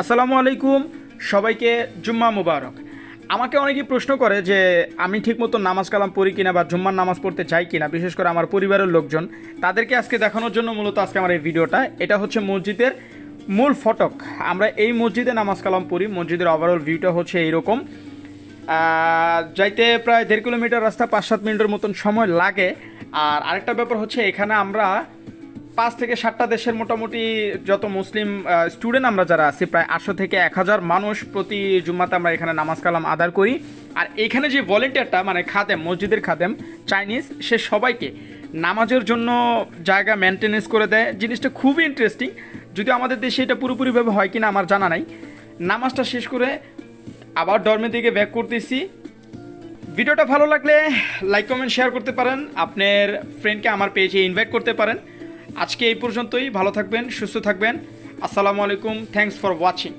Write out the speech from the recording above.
আসসালামু আলাইকুম, সবাইকে জুম্মা মুবারক। আমাকে অনেকেই প্রশ্ন করে যে আমি ঠিকমতো নামাজ কালাম পড়ি কিনা বা জুম্মার নামাজ পড়তে চাই কিনা, বিশেষ করে আমার পরিবারের লোকজন। তাদেরকে আজকে দেখানোর জন্য মূলত আজকে আমার এই ভিডিওটা। এটা হচ্ছে মসজিদের মূল ফটক। আমরা এই মসজিদে নামাজ কালাম পড়ি, মসজিদের ওভারঅল ভিউটা হচ্ছে এইরকম। যাইতে প্রায় দেড় কিলোমিটার রাস্তা, পাঁচ সাত মিনিটের মতন সময় লাগে। আর আরেকটা ব্যাপার হচ্ছে এখানে আমরা পাঁচ থেকে সাতটা দেশের মোটামুটি যত মুসলিম স্টুডেন্ট আমরা যারা আছি, প্রায় আটশো থেকে এক হাজার মানুষ প্রতি জুম্মাতে আমরা এখানে নামাজ কালাম আদার করি। আর এখানে যে ভলেন্টিয়ারটা মানে খাদেম, মসজিদের খাদেম, চাইনিজ, সে সবাইকে নামাজের জন্য জায়গা মেনটেনেন্স করে দেয়। জিনিসটা খুবই ইন্টারেস্টিং যদি আমাদের দেশে এটা পুরোপুরিভাবে হয় কিনা আমার জানা নাই। নামাজটা শেষ করে আবার ডর্মের দিকে ব্যাক করতেছি। ভিডিওটা ভালো লাগলে লাইক কমেন্ট শেয়ার করতে পারেন। আপনার ফ্রেন্ডকে আমার পেজে ইনভাইট করতে পারেন। আজকে এই পর্যন্তই ভালো থাকবেন সুস্থ থাকবেন। আসসালামু আলাইকুম থ্যাংকস ফর ওয়াচিং।